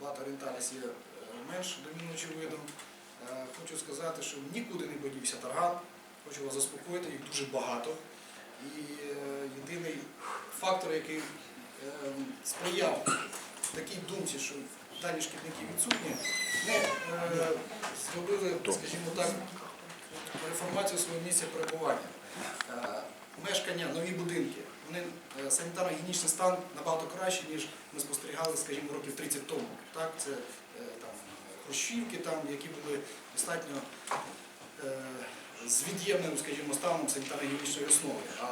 багато орієнталіс є е, менш домінуючим видом. Е, Хочу сказати, що нікуди не подівся тарган. Хочу вас заспокоїти, їх дуже багато. І е, єдиний фактор, який сприяв такій думці, що дані шкідники відсутні, ми е, зробили, скажімо так, реформацію свого місця перебування. Мешкання, нові будинки, вони санітарно-гігієнічний стан набагато кращий, ніж ми спостерігали, скажімо, років 30 тому. Так, це е, там хрущівки, там, які були достатньо е, з від'ємним, скажімо, станом санітарно-гігієнічної основи. А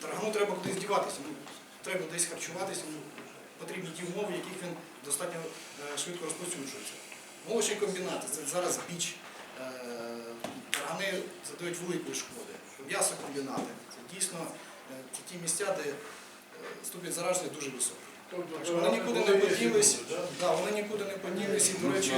таргану треба кудись діватися. Ну, треба десь харчуватися, ну, потрібні ті умови, яких він достатньо е, швидко розповсюджується. Молочні комбінати це зараз біч. Таргани задають великої шкоди. М'ясокомбінати це дійсно це ті місця, де ступінь зараження дуже високий. Тобто, вони нікуди не поділись, да, вони нікуди не поділись і, до речі,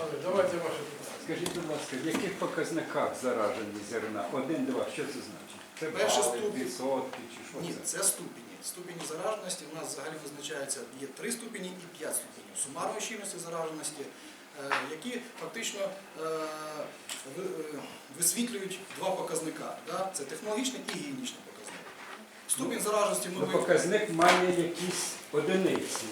Але давайте ваше питання. Скажіть, будь ласка, в яких показниках зараженість зерна? Один, два, що це значить? Це Перший бали, ступінь. відсотки чи що ні, це? це ступені. Ступені зараженості у нас взагалі визначається є три ступені і п'ять ступенів сумарної щільності зараженості, е, які фактично е, е, висвітлюють два показника. Це технологічний і гігієнічний показник. Ступінь зараженості ми Ну, показник має якісь одиниці.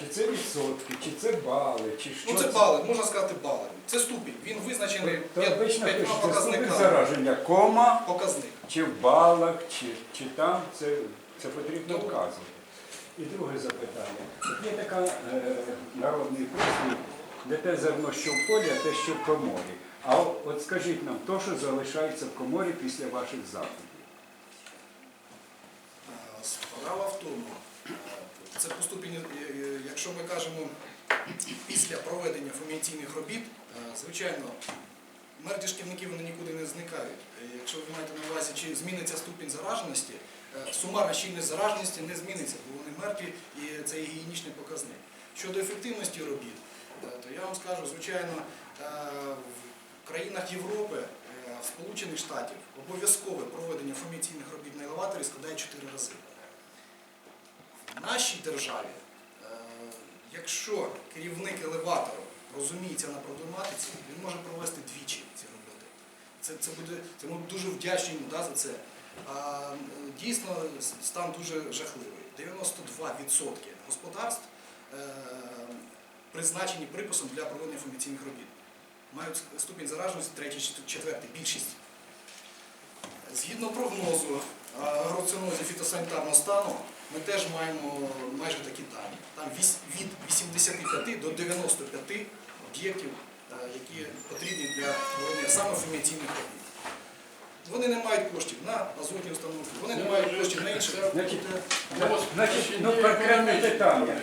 Чи це відсотки, чи це бали, чи що Ну це бали, можна сказати бали. Це ступінь. Він визначений То обично п'ятьма пишеться ступінь показниками. зараження, кома, Показник. чи в балах, чи, чи там, це, це потрібно Добре. вказувати. І друге запитання. От Є така е, народний прислів, де те зерно, що в полі, а те, що в коморі. А от, от скажіть нам, то, що залишається в коморі після ваших заходів. Е, Справа в тому, це по ступені, е, е, якщо ми кажемо після проведення фумігаційних робіт, е, звичайно, мертві шкідники вони нікуди не зникають. Якщо ви маєте на увазі, чи зміниться ступінь зараженості, сумарна щільність зараженості не зміниться, бо вони мертві і це гігієнічний показник. Щодо ефективності робіт, то я вам скажу, звичайно, в країнах Європи, в Сполучених Штатів обов'язкове проведення фумігаційних робіт на елеваторі складає 4 рази. Нашій державі, е, якщо керівник елеватору розуміється на проблематиці, він може провести двічі ці роботи. Це, це буде, це ми дуже вдячні йому да, за це. А е, дійсно стан дуже жахливий. 92% господарств е, призначені приписом для проведення фумігаційних робіт. Мають ступінь зараженості третій, чет- четвертий, більшість. Згідно прогнозу е, агроцинозі фітосанітарного стану, ми теж маємо майже такі дані. Там від 85 до 95 об'єктів, е, які потрібні для проведення саме фумігаційних робіт. Вони не мають коштів на азотні установки, вони не мають коштів на інші. Значить, Ну, ну, конкретне питання.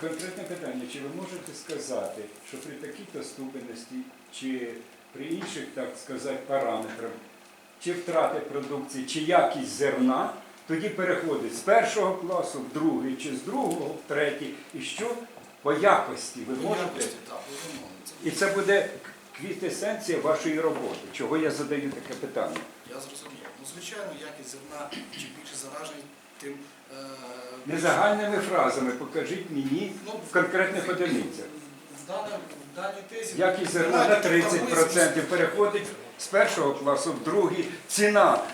Конкретне питання, чи ви можете сказати, що при такій-то ступеності, чи при інших, так сказати, параметрах, чи втрати продукції, чи якість зерна, тоді переходить з першого класу в другий, чи з другого в третій, і що по якості ви можете? І це буде квітесенція вашої роботи. Чого я задаю таке питання? Я зрозумів. Ну, звичайно, якість зерна, чим більше заражень, тим е, Не загальними фразами покажіть мені Ну, в конкретних одиницях. в в даній тезі Якість зерна на немає таких 30% переходить з першого класу в другий. Ціна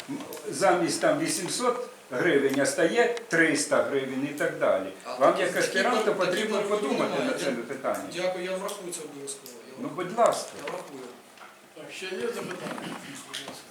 замість там 800 гривень, а стає 300 гривень і так далі. А Вам як такі аспіранту такі потрібно подумати немає. над цим питанням. Дякую, я врахую це обов'язково. Я Ну, будь ласка. Я врахую. Так, ще є запитання? Будь ласка.